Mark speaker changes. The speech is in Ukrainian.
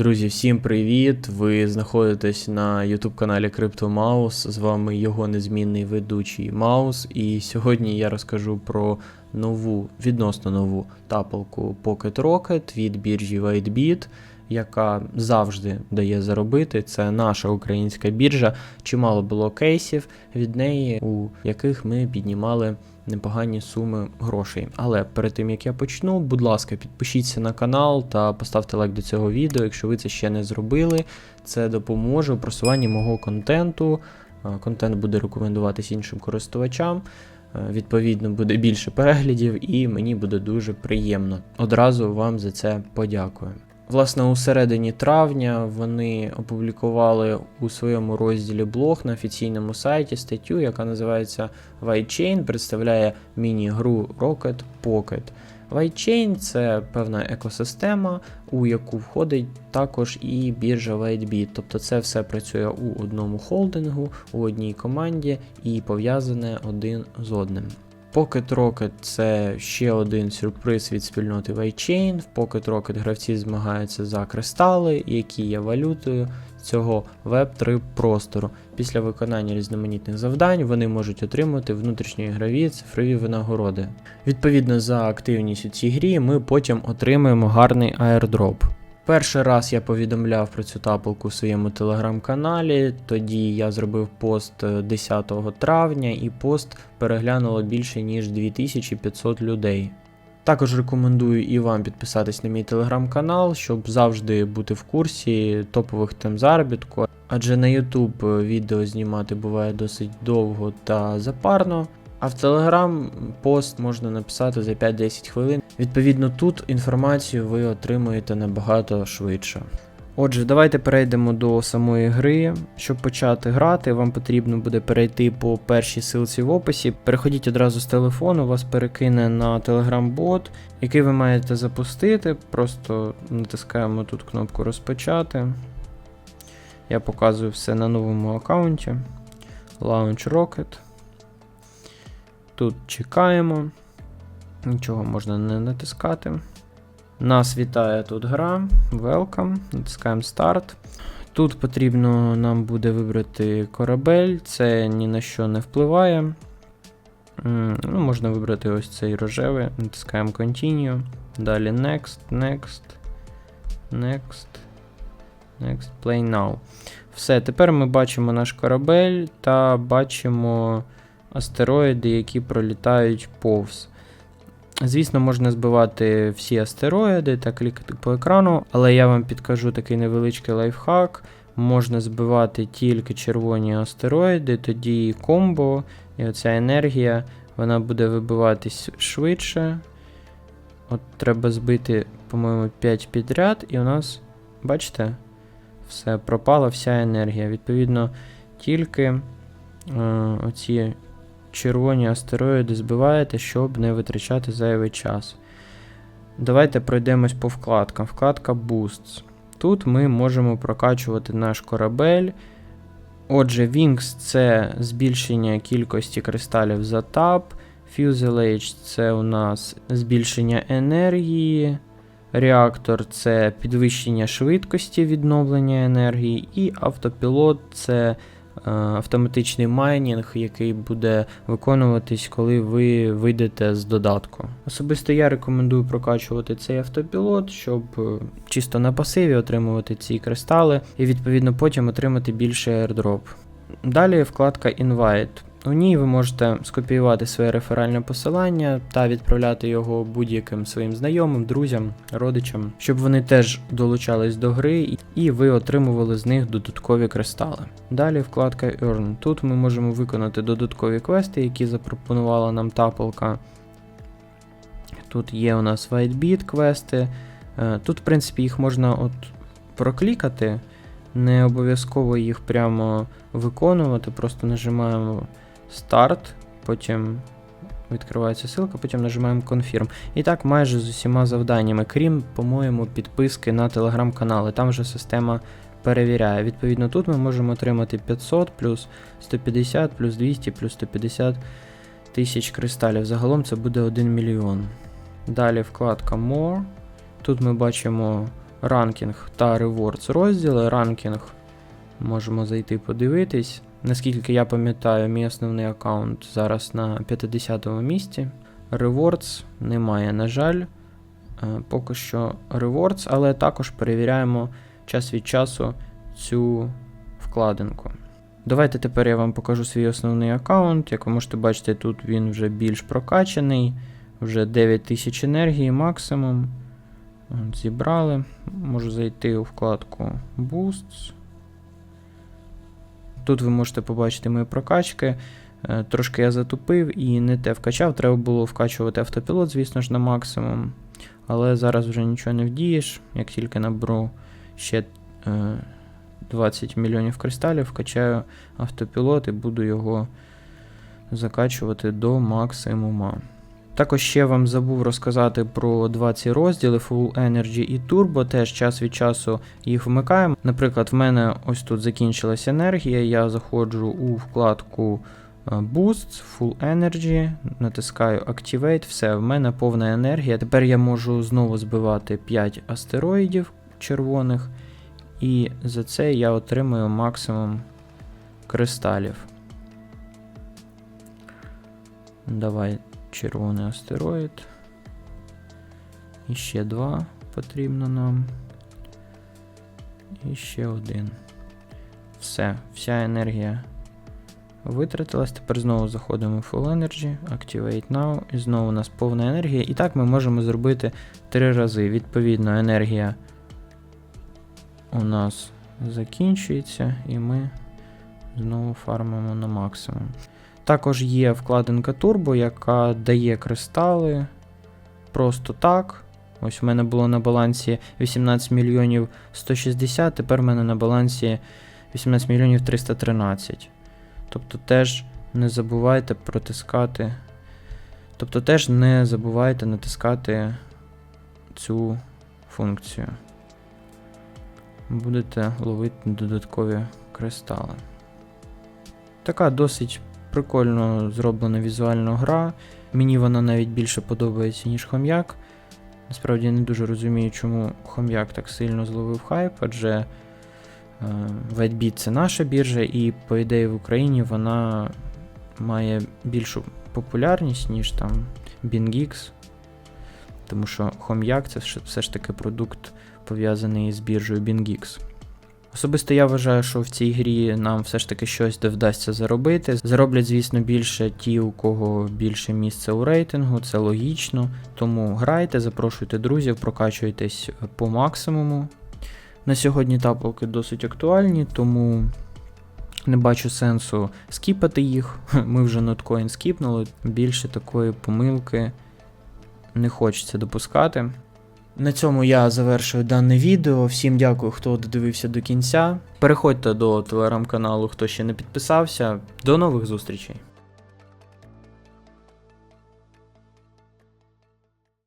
Speaker 1: Друзі, всім привіт! Ви знаходитесь на YouTube каналі CryptoMouse. З вами його незмінний ведучий Маус. І сьогодні я розкажу про нову, відносно нову тапалку Pocket Rocket від біржі WhiteBit, яка завжди дає заробити. Це наша українська біржа. Чимало було кейсів від неї, у яких ми піднімали непогані суми грошей. Але перед тим як я почну, будь ласка, підпишіться на канал та поставте лайк до цього відео, якщо ви це ще не зробили. Це допоможе у просуванні мого контенту. Контент буде рекомендуватись іншим користувачам. Відповідно, буде більше переглядів, і мені буде дуже приємно. Одразу вам за це подякую. Власне, у середині травня вони опублікували у своєму розділі блог на офіційному сайті статтю, яка називається White Chain, представляє міні-гру Rocket Pocket. White – це певна екосистема, у яку входить також і біржа WhiteBit. Тобто це все працює у одному холдингу, у одній команді і пов'язане один з одним. Pocket Rocket це ще один сюрприз від спільноти WhiteChain. В Pocket Rocket гравці змагаються за кристали, які є валютою цього Web3 простору. Після виконання різноманітних завдань вони можуть отримати внутрішньоігрові цифрові винагороди. Відповідно за активність у цій грі, ми потім отримаємо гарний аірдроп. Перший раз я повідомляв про цю тапалку у своєму телеграм-каналі. Тоді я зробив пост е, 10 травня, і пост переглянуло більше ніж 2500 людей. Також рекомендую і вам підписатись на мій телеграм-канал, щоб завжди бути в курсі топових тем заробітку. Адже на YouTube відео знімати буває досить довго та запарно. А в Telegram пост можна написати за 5-10 хвилин. Відповідно, тут інформацію ви отримуєте набагато швидше. Отже, давайте перейдемо до самої гри. Щоб почати грати, вам потрібно буде перейти по першій силці в описі. Переходіть одразу з телефону, вас перекине на Telegram-бот, який ви маєте запустити. Просто натискаємо тут кнопку розпочати. Я показую все на новому аккаунті. Launch Rocket. Тут чекаємо. Нічого можна не натискати. Нас вітає тут гра. Welcome. Натискаємо старт. Тут потрібно нам буде вибрати корабель, це ні на що не впливає. Ну, Можна вибрати ось цей рожевий. Натискаємо Continue. Далі Next, Next, Next, Next, Play Now. Все, тепер ми бачимо наш корабель та бачимо астероїди, які пролітають повз. Звісно, можна збивати всі астероїди та клікати по екрану, але я вам підкажу такий невеличкий лайфхак. Можна збивати тільки червоні астероїди, тоді комбо, і оця енергія вона буде вибиватись швидше. От треба збити, по-моєму, 5 підряд, і у нас, бачите, все, пропала вся енергія. Відповідно, тільки е, оці червоні астероїди збиваєте, щоб не витрачати зайвий час. Давайте пройдемось по вкладкам. Вкладка Boosts. Тут ми можемо прокачувати наш корабель. Отже, Wings це збільшення кількості кристалів за тап. Fuselage це у нас збільшення енергії. Реактор це підвищення швидкості відновлення енергії. І автопілот це автоматичний майнінг, який буде виконуватись, коли ви вийдете з додатку. Особисто я рекомендую прокачувати цей автопілот, щоб е, чисто на пасиві отримувати ці кристали і відповідно потім отримати більше airdrop. Далі вкладка Invite. У ній ви можете скопіювати своє реферальне посилання та відправляти його будь-яким своїм знайомим, друзям, родичам, щоб вони теж долучались до гри і ви отримували з них додаткові кристали. Далі вкладка Earn. Тут ми можемо виконати додаткові квести, які запропонувала нам тапалка. Тут є у нас WhiteBit квести. Е, Тут, в принципі, їх можна от проклікати. Не обов'язково їх прямо виконувати, просто нажимаємо старт, потім відкривається ссылка, потім нажимаємо Confirm. І так майже з усіма завданнями, крім, по-моєму, підписки на телеграм-канали. Там вже система перевіряє. Відповідно, тут ми можемо отримати 500 плюс 150, плюс 200, плюс 150 тисяч кристалів. Загалом це буде 1 мільйон. Далі вкладка More. Тут ми бачимо ранкінг та ревордс розділи. Ранкінг можемо зайти подивитись. Наскільки я пам'ятаю, мій основний аккаунт зараз на 50-му місці. Rewards немає, на жаль. Е, Поки що Rewards, але також перевіряємо час від часу цю вкладинку. Давайте тепер я вам покажу свій основний аккаунт. Як ви можете бачити, тут він вже більш прокачаний, вже 9000 енергії максимум. От, Зібрали. Можу зайти у вкладку Boosts. Тут ви можете побачити мої прокачки. Е, Трошки я затупив і не те вкачав. Треба було вкачувати автопілот, звісно ж, на максимум. Але зараз вже нічого не вдієш. Як тільки наберу ще е, 20 мільйонів кристалів, вкачаю автопілот і буду його закачувати до максимума. Також ще вам забув розказати про два ці розділи Full Energy і Turbo. Теж час від часу їх вмикаємо. Наприклад, в мене ось тут закінчилась енергія. Я заходжу у вкладку е, Boost, Full Energy, натискаю Activate, все, в мене повна енергія. Тепер я можу знову збивати 5 астероїдів червоних, і за це я отримую максимум кристалів. Давай червоний астероїд. І ще два потрібно нам. І ще один. Все, вся енергія витратилась. Тепер знову заходимо в Full Energy, Activate Now, і знову у нас повна енергія. І так ми можемо зробити три рази. Відповідно, енергія у нас закінчується, і ми знову фармимо на максимум. Також є вкладинка Turbo, яка дає кристали просто так. Ось в мене було на балансі 18 мільйонів 160, тепер в мене на балансі 18 мільйонів 313. Тобто теж не забувайте протискати. Тобто теж не забувайте натискати цю функцію. Будете ловити додаткові кристали. Така досить прикольно зроблена візуальна гра. Мені вона навіть більше подобається, ніж хом'як. Насправді я не дуже розумію, чому хом'як так сильно зловив хайп, адже е, WhiteBit це наша біржа, і, по ідеї, в Україні вона має більшу популярність, ніж там BingX. Тому що хом'як це все ж таки продукт пов'язаний з біржею BingX. Особисто я вважаю, що в цій грі нам все ж таки щось де вдасться заробити. Зароблять, звісно, більше ті, у кого більше місця у рейтингу, це логічно. Тому грайте, запрошуйте друзів, прокачуйтесь по максимуму. На сьогодні тапалки досить актуальні, тому не бачу сенсу скіпати їх. Ми вже ноткоін скіпнули. Більше такої помилки не хочеться допускати. На цьому я завершую дане відео. Всім дякую, хто додивився до кінця. Переходьте до телеграм-каналу, хто ще не підписався. До нових зустрічей!